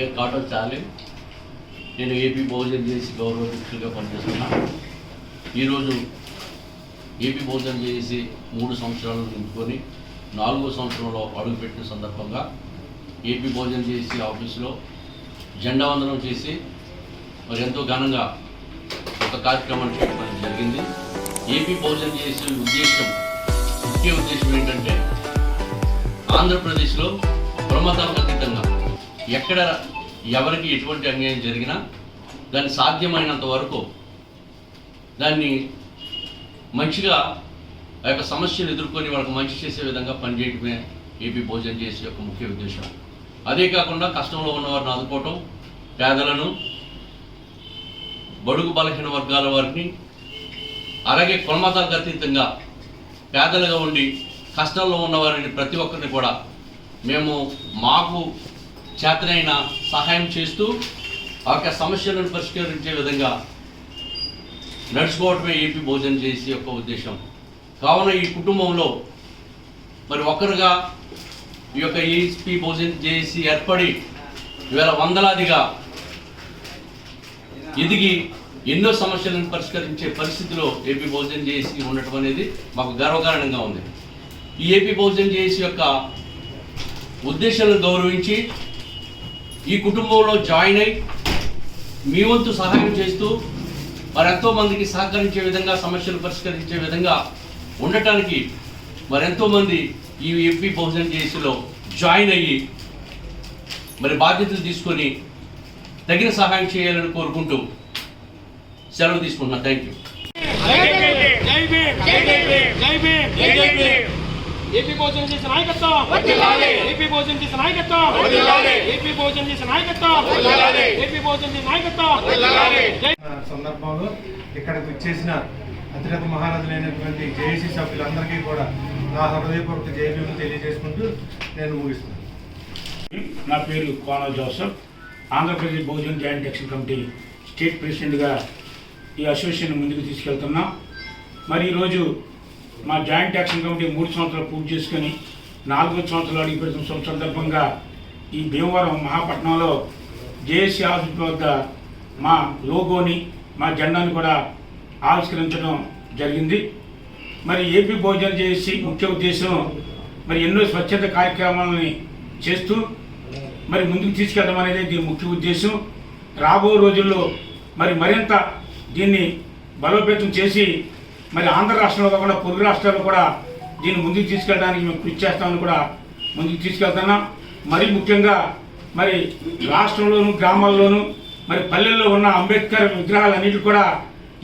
పేరు కాటో చాలి. నేను ఏపీ బహుజన్ చేసి గౌరవ అధ్యక్షులుగా పనిచేస్తున్నా. ఈరోజు ఏపీ భోజనం చేసి మూడు సంవత్సరాలు నింపుకొని నాలుగో సంవత్సరంలో అడుగుపెట్టిన సందర్భంగా ఏపీ భోజనం చేసి ఆఫీసులో జెండా వందనం చేసి మరి ఎంతో ఘనంగా ఒక కార్యక్రమాన్ని చేయడం జరిగింది. ఏపీ భోజనం చేసే ఉద్దేశం ముఖ్య ఉద్దేశం ఏంటంటే ఆంధ్రప్రదేశ్లో ప్రమాదాలకు అతీతంగా ఎక్కడ ఎవరికి ఎటువంటి అన్యాయం జరిగినా దాన్ని సాధ్యమైనంత వరకు దాన్ని మంచిగా ఆ యొక్క సమస్యలు ఎదుర్కొని వాళ్ళకి మంచి చేసే విధంగా పనిచేయడమే ఏపీ భోజనం చేసే యొక్క ముఖ్య ఉద్దేశం. అదే కాకుండా కష్టంలో ఉన్నవారిని ఆదుకోవటం పేదలను బడుగు బలహీన వర్గాల వారిని అలాగే కులమతాలకు అతీతంగా పేదలుగా ఉండి కష్టంలో ఉన్నవారిని ప్రతి ఒక్కరిని కూడా మేము మాకు చేతనైన సహాయం చేస్తూ ఆ యొక్క సమస్యలను పరిష్కరించే విధంగా నడుచుకోవటమే ఏపీ భోజనం చేసి యొక్క ఉద్దేశం. కావున ఈ కుటుంబంలో మరి ఒక్కరుగా ఈ యొక్క ఏపీ భోజనం చేసి ఏర్పడి ఇవాళ వందలాదిగా ఎదిగి ఎన్నో సమస్యలను పరిష్కరించే పరిస్థితిలో ఏపీ భోజనం చేసి ఉండటం అనేది మాకు గర్వకారణంగా ఉంది. ఈ ఏపీ భోజనం చేసి యొక్క ఉద్దేశాలను గౌరవించి ఈ కుటుంబంలో జాయిన్ అయి మీ వంతు సహాయం చేస్తూ మరి మందికి సహకరించే విధంగా సమస్యలు పరిష్కరించే విధంగా ఉండటానికి మరి మంది ఈ ఎంపీ బహుజన జేసీలో జాయిన్ అయ్యి మరి బాధ్యతలు తీసుకొని తగిన సహాయం చేయాలని కోరుకుంటూ సెలవు తీసుకుంటున్నాను థ్యాంక్ యూ ఏపీ భోజనం చేసిన నాయకత్వం. ఏపీ భోజనం చేసిన నాయకత్వం. ఏపీ భోజనం చేసిన నాయకత్వం. ఏపీ భోజనం చేసిన నాయకత్వం. సందర్భంలో ఇక్కడికి వచ్చేసిన అతిరథ మహారథులైనటువంటి జేఏసీ సభ్యులందరికీ కూడా నా హృదయపూర్వక జయభీములు తెలియజేసుకుంటూ నేను ముగిస్తున్నాను. నా పేరు Kona Joseph. Andhra Pradesh Bahujan joint action committee state ప్రెసిడెంట్గా ఈ అసోసియేషన్ ముందుకు తీసుకెళ్తున్నాం. మరి ఈరోజు మా జాయింట్ యాక్షన్ కమిటీ మూడు సంవత్సరాలు పూర్తి చేసుకొని నాలుగో సంవత్సరాలు అడిగి పెడుతున్న సందర్భంగా ఈ భీమవరం మహాపట్నంలో జేఏసీ ఆఫీస్ వద్ద మా లోగోని మా జెండాను కూడా ఆవిష్కరించడం జరిగింది. మరి ఏపీ భోజనం చేసి ముఖ్య ఉద్దేశం మరి ఎన్నో స్వచ్ఛత కార్యక్రమాలని చేస్తూ మరి ముందుకు తీసుకెళ్ళడం అనేది దీని ముఖ్య ఉద్దేశం. రాబో రోజుల్లో మరి మరింత దీన్ని బలోపేతం చేసి మరి ఆంధ్ర రాష్ట్రంలో కాకుండా పొరుగు రాష్ట్రాల్లో కూడా దీన్ని ముందుకు తీసుకెళ్ళడానికి మేము కృషి చేస్తామని కూడా ముందుకు తీసుకెళ్తున్నాం. మరి ముఖ్యంగా మరి రాష్ట్రంలోను గ్రామాల్లోనూ మరి పల్లెల్లో ఉన్న అంబేద్కర్ విగ్రహాలన్నిటి కూడా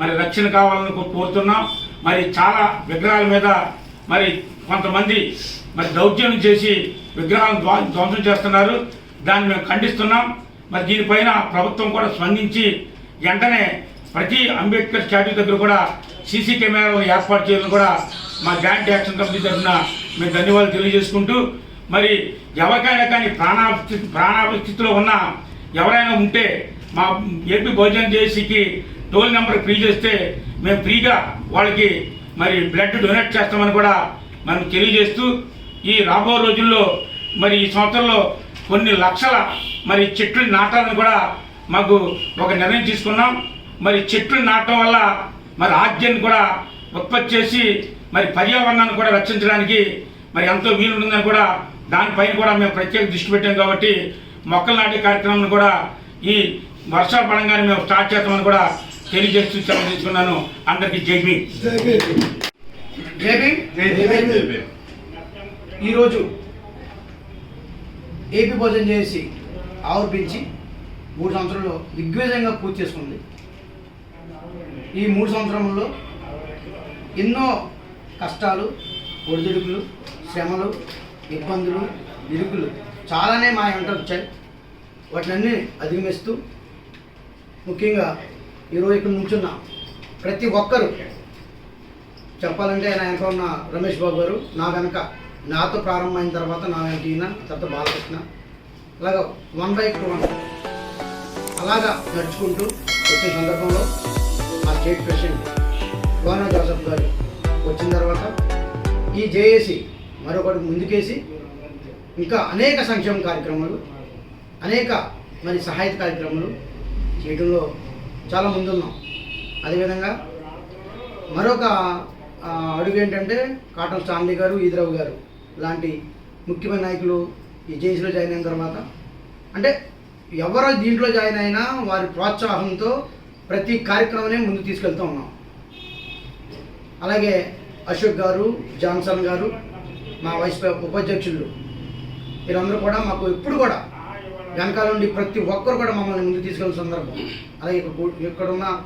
మరి రక్షణ కావాలని కోరుతున్నాం. మరి చాలా విగ్రహాల మీద మరి కొంతమంది మరి దౌర్జన్యం చేసి విగ్రహాలను ధ్వంసం చేస్తున్నారు. దాన్ని మేము ఖండిస్తున్నాం. మరి దీనిపైన ప్రభుత్వం కూడా స్పందించి వెంటనే ప్రతి అంబేద్కర్ స్టాట్యూ దగ్గర కూడా సీసీ కెమెరాలు ఏర్పాటు చేయాలని కూడా మా జాయింట్ యాక్షన్ కమిటీ తరఫున మేము ధన్యవాదాలు తెలియజేసుకుంటూ మరి ఎవరికైనా కానీ ప్రాణాపస్థి ప్రాణాపస్థితిలో ఉన్న ఎవరైనా ఉంటే మా ఏపీ భోజనం చేసికి టోల్ నెంబర్ ఫ్రీ చేస్తే మేము ఫ్రీగా వాళ్ళకి మరి బ్లడ్ డొనేట్ చేస్తామని కూడా మనం తెలియజేస్తూ ఈ రాబో రోజుల్లో మరి ఈ సంవత్సరంలో కొన్ని లక్షల మరి చెట్లు నాటాలని కూడా మాకు ఒక నిర్ణయం తీసుకున్నాం. మరి చెట్లు నాటడం వల్ల మరి ఆక్సిజన్ కూడా ఉత్పత్తి చేసి మరి పర్యావరణాన్ని కూడా రక్షించడానికి మరి ఎంతో వీలుంటుందని కూడా దానిపైన కూడా మేము ప్రత్యేక దృష్టి పెట్టాం కాబట్టి మొక్కలు నాటే కార్యక్రమం కూడా ఈ వర్షాలు పడంగానే మేము స్టార్ట్ చేస్తామని కూడా తెలియజేస్తూ సెలవు తీసుకున్నాను. అందరికీ జేబీ ఈరోజు ఏపీ భోజనం చేసి ఆవర్పించి మూడు సంవత్సరాలు దిగ్విజయంగా పూర్తి చేసుకుంది. ఈ మూడు సంవత్సరంలో ఎన్నో కష్టాలు ఒడిదుడుకులు శ్రమలు ఇబ్బందులు ఇరుకులు చాలానే మా వెంట వచ్చాయి. వాటినన్నీ అధిగమిస్తూ ముఖ్యంగా ఈరోజు ఇక్కడ నుంచున్న ప్రతి ఒక్కరూ చెప్పాలంటే ఆయన వెనక ఉన్న రమేష్ బాబు గారు నా వెనక నాతో ప్రారంభమైన తర్వాత నా వెనక ఈయన తర్వాత బాలకృష్ణ. అలాగా వన్ బై టూ వన్ అలాగా నడుచుకుంటూ వచ్చిన సందర్భంలో మా స్టేట్ ప్రెసిడెంట్ గవర్నర్ జోసఫ్ గారు వచ్చిన తర్వాత ఈ జేఏసి మరొకటి ముందుకేసి ఇంకా అనేక సంక్షేమ కార్యక్రమాలు అనేక మరి సహాయక కార్యక్రమాలు చేయడంలో చాలా ముందున్నాం. అదేవిధంగా మరొక అడుగు ఏంటంటే కాటన్ స్టాన్లీ గారు ఈదరావు గారు లాంటి ముఖ్యమైన నాయకులు ఈ జేఏసీలో జాయిన్ అయిన తర్వాత అంటే ఎవరు దీంట్లో జాయిన్ అయినా వారి ప్రోత్సాహంతో ప్రతి కార్యక్రమాన్ని ముందు తీసుకెళ్తూ ఉన్నాం. అలాగే అశోక్ గారు జాన్సన్ గారు మా వైస్ ఉపాధ్యక్షులు వీరందరూ కూడా మాకు ఎప్పుడు కూడా వెనకాల నుండి ప్రతి ఒక్కరు కూడా మమ్మల్ని ముందు తీసుకెళ్ళిన సందర్భం. అలాగే ఇక్కడ కూ- ఇక్కడ ఉన్న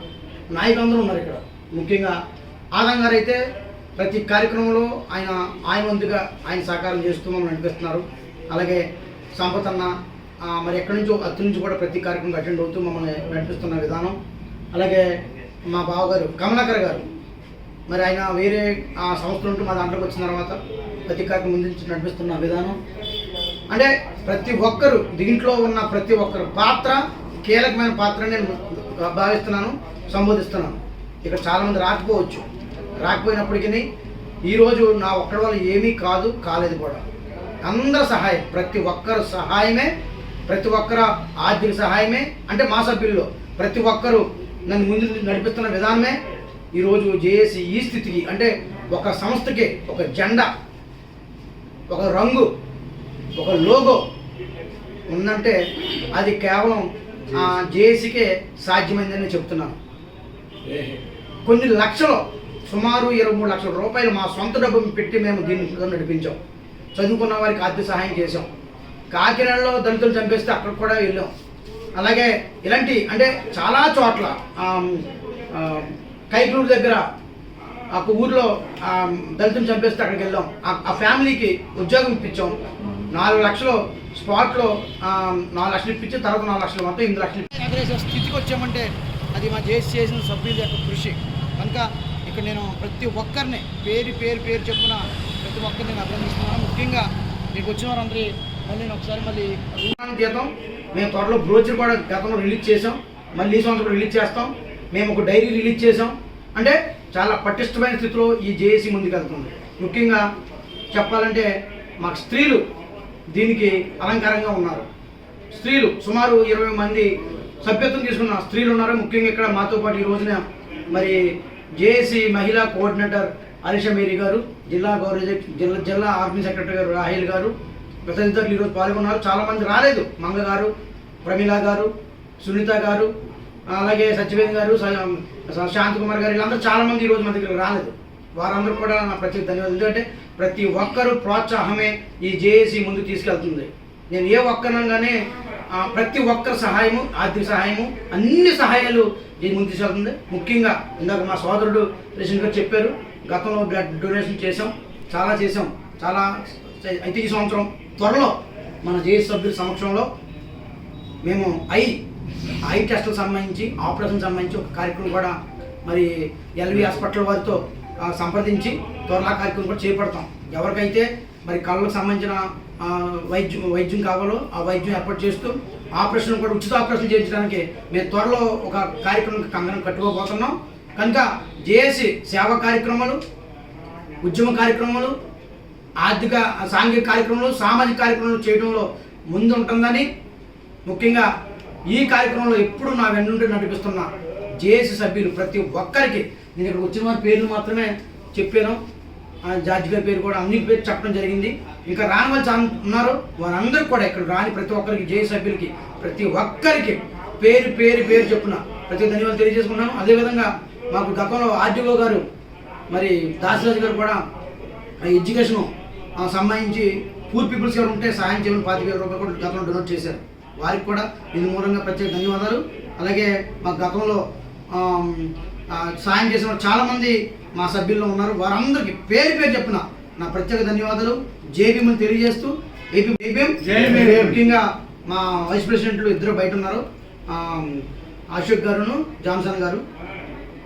నాయకులందరూ ఉన్నారు ఇక్కడ. ముఖ్యంగా ఆదం గారు అయితే ప్రతి కార్యక్రమంలో ఆయన ఆయన వంతుగా ఆయన సహకారం చేస్తూ మమ్మల్ని నడిపిస్తున్నారు. అలాగే సంపత్ అన్న మరి ఎక్కడి నుంచో అత్తి నుంచి కూడా ప్రతి కార్యక్రమం అటెండ్ అవుతూ మమ్మల్ని నడిపిస్తున్న విధానం. అలాగే మా బావగారు కమలాకర్ గారు. మరి ఆయన వేరే ఆ సంస్థ ఉంటూ మా దాంట్లోకి వచ్చిన తర్వాత ప్రతి ముందు నుంచి నడిపిస్తున్న విధానం. అంటే ప్రతి ఒక్కరు దీంట్లో ఉన్న ప్రతి ఒక్కరు పాత్ర కీలకమైన పాత్ర నేను భావిస్తున్నాను సంబోధిస్తున్నాను. ఇక్కడ చాలామంది రాకపోవచ్చు. రాకపోయినప్పటికీ ఈరోజు నా ఒక్కడి వల్ల ఏమీ కాదు కాలేదు కూడా. అందరి సహాయం ప్రతి ఒక్కరు సహాయమే ప్రతి ఒక్కరు ఆర్థిక సహాయమే అంటే మా సభ్యుల్లో ప్రతి ఒక్కరు నన్ను ముందు నడిపిస్తున్న విధానమే ఈరోజు జేఏసీ ఈ స్థితికి అంటే ఒక సంస్థకి ఒక జెండా ఒక రంగు ఒక లోగో ఉందంటే అది కేవలం జేఏసీకే సాధ్యమైందని చెప్తున్నాను. కొన్ని లక్షలు సుమారు ఇరవై మూడు లక్షల రూపాయలు మా సొంత డబ్బు పెట్టి మేము దీన్ని నడిపించాం. చదువుకున్న వారికి ఆర్థిక సహాయం చేసాం కాకినాడలో దళితులు చంపేస్తే అక్కడ కూడా వెళ్ళాం. అలాగే ఇలాంటి అంటే చాలా చోట్ల ఆమ్, కైకలూరు దగ్గర ఒక ఊర్లో ఆ, దళితులు చంపేస్తే అక్కడికి వెళ్ళాం. ఆ- ఫ్యామిలీకి ఉద్యోగం ఇప్పించాం. నాలుగు లక్షలు స్పాట్లో నాలుగు లక్షలు ఇప్పించి తర్వాత నాలుగు లక్షలు మొత్తం ఎనిమిది లక్షలు స్థితికి వచ్చామంటే అది మా జేసీ చేసిన సభ్యుల యొక్క కృషి. కనుక ఇక్కడ నేను ప్రతి ఒక్కరిని పేరు పేరు పేరు చెప్పున ప్రతి ఒక్కరిని నేను అభినందిస్తున్నాను. ముఖ్యంగా మీకు వచ్చిన వారందరి మళ్ళీ నేను ఒకసారి మళ్ళీ రుణాన్ని మేము త్వరలో బ్రోచర్ కూడా గతంలో రిలీజ్ చేసాం మళ్ళీ ఈ సంవత్సరం రిలీజ్ చేస్తాం. మేము ఒక డైరీ రిలీజ్ చేసాం అంటే చాలా పటిష్టమైన స్థితిలో ఈ జేఏసీ ముందుకెళ్తుంది ముఖ్యంగా చెప్పాలంటే మాకు స్త్రీలు దీనికి అలంకారంగా ఉన్నారు. స్త్రీలు సుమారు ఇరవై మంది సభ్యత్వం తీసుకున్న స్త్రీలు ఉన్నారు. ముఖ్యంగా ఇక్కడ మాతో పాటు ఈ రోజున మరి జేఏసీ మహిళా కోఆర్డినేటర్ అలిషా మేరీ గారు జిల్లా గౌరవ జిల్లా జిల్లా ఆర్మీ సెక్రటరీ గారు రాహిల్ గారు తదితరులు ఈరోజు పాల్గొన్నారు. చాలామంది రాలేదు. మంగ గారు ప్రమీల గారు సునీత గారు అలాగే సత్యవేద్ గారు స- కుమార్ గారు వీళ్ళందరూ చాలామంది ఈరోజు మన దగ్గర రాలేదు. వారందరూ కూడా నా ప్రత్యేక ధన్యవాదాలు. ఎందుకంటే ప్రతి ఒక్కరు ప్రోత్సాహమే ఈ జేఏసీ ముందుకు తీసుకెళ్తుంది. నేను ఏ ఒక్కనంగానే ప్రతి ఒక్కరి సహాయము ఆర్థిక సహాయము అన్ని సహాయాలు దీని ముందు తీసుకెళ్తుంది. ముఖ్యంగా ఇందాక మా సోదరుడు రేషన్ గారు చెప్పారు గతంలో బ్లడ్ డొనేషన్ చేసాం చాలా చేసాం చాలా అయితే ఈ సంవత్సరం త్వరలో మన జేఏసీ సభ్యుల సమక్షంలో మేము ఐ ఐ టెస్టులకు సంబంధించి ఆపరేషన్ సంబంధించి ఒక కార్యక్రమం కూడా మరి ఎల్వి హాస్పిటల్ వారితో సంప్రదించి త్వరలో కార్యక్రమం కూడా చేపడతాం. ఎవరికైతే మరి కళ్ళకు సంబంధించిన వైద్యం వైద్యం కావాలో ఆ వైద్యం ఏర్పాటు చేస్తూ ఆపరేషన్ కూడా ఉచిత ఆపరేషన్ చేయించడానికి మేము త్వరలో ఒక కార్యక్రమం కంగనం కట్టుకోబోతున్నాం. కనుక జేఏసీ సేవా కార్యక్రమాలు ఉద్యమ కార్యక్రమాలు ఆర్థిక సాంఘిక కార్యక్రమాలు సామాజిక కార్యక్రమాలు చేయడంలో ముందు ఉంటుందని ముఖ్యంగా ఈ కార్యక్రమంలో ఎప్పుడు నా వెన్నుండి నడిపిస్తున్న జేఏసీ సభ్యులు ప్రతి ఒక్కరికి నేను ఇక్కడ వచ్చిన వారి పేర్లు మాత్రమే చెప్పాను. జార్జి గారి పేరు కూడా అన్ని పేరు చెప్పడం జరిగింది. ఇంకా రాని వాళ్ళు ఉన్నారు. వారందరూ కూడా ఇక్కడ రాని ప్రతి ఒక్కరికి జేఏ సభ్యులకి ప్రతి ఒక్కరికి పేరు పేరు పేరు చెప్పున ప్రతి ధన్యవాదాలు తెలియజేసుకున్నాను అదేవిధంగా మాకు గతంలో ఆర్డీఓ గారు మరి దాసరాజు గారు కూడా ఎడ్యుకేషన్ సంబంధించి పూర్ పీపుల్స్ ఎవరు ఉంటే సహాయం చేయమని పాతిక వేల రూపాయలు కూడా గతంలో డొనేట్ చేశారు. వారికి కూడా ఇది మూలంగా ప్రత్యేక ధన్యవాదాలు. అలాగే మా గతంలో సాయం చేసిన చాలామంది మా సభ్యుల్లో ఉన్నారు. వారందరికీ పేరు పేరు చెప్పిన నా ప్రత్యేక ధన్యవాదాలు. జేబీఎం తెలియజేస్తూ ఏపీ జేబీఎం ముఖ్యంగా మా వైస్ ప్రెసిడెంట్లు ఇద్దరు బయట ఉన్నారు. అశోక్ గారును జాన్సన్ గారు.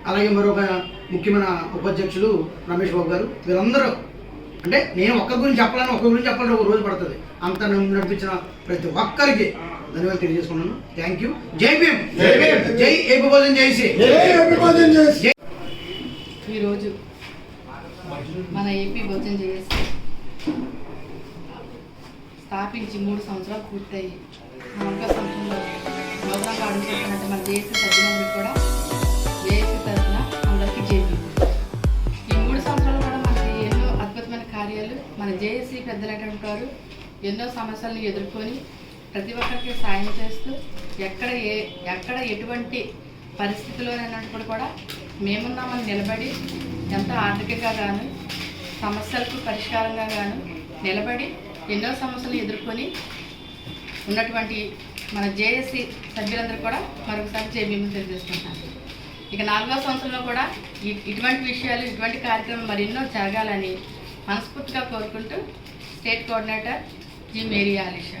అలాగే మరొక ముఖ్యమైన ఉపాధ్యక్షులు రమేష్ బాబు గారు. వీళ్ళందరూ అంటే నేను ఒక్క గురించి చెప్పాలని ఒక్క గురించి చెప్పాలని ఒక రోజు పడుతుంది. అంత నడిపించిన ప్రతి ఒక్కరికి ధన్యవాదాలు తెలియజేసుకున్నాను థ్యాంక్ యూ జై భీమ్. జై భీమ్. జై ఏపీ భోజన్ జై శ్రీ. జై ఈరోజు మన ఏపీ భోజనం చేసి స్థాపించి మూడు సంవత్సరాలు పూర్తయి నాలుగో సంవత్సరంలో పనిచేస్తున్నట్టు మన జేఏసీ సభ్యులందరికీ కూడా పెద్దలైనటువంటి వారు ఎన్నో సమస్యలను ఎదుర్కొని ప్రతి ఒక్కరికి సాయం చేస్తూ ఎక్కడ ఏ ఎక్కడ ఎటువంటి పరిస్థితిలోనైనప్పుడు కూడా మేమున్నామని నిలబడి ఎంతో ఆర్థికంగా గాను సమస్యలకు పరిష్కారంగా గాను నిలబడి ఎన్నో సమస్యలు ఎదుర్కొని ఉన్నటువంటి మన జేఏసీ సభ్యులందరూ కూడా మరొకసారి జేబీఎం తెలియజేసుకుంటున్నాను. ఇక నాలుగో సంవత్సరంలో కూడా ఇటువంటి విషయాలు ఇటువంటి కార్యక్రమం మరెన్నో జరగాలని మనస్ఫూర్తిగా కోరుకుంటూ state coordinator G Mary Alisha.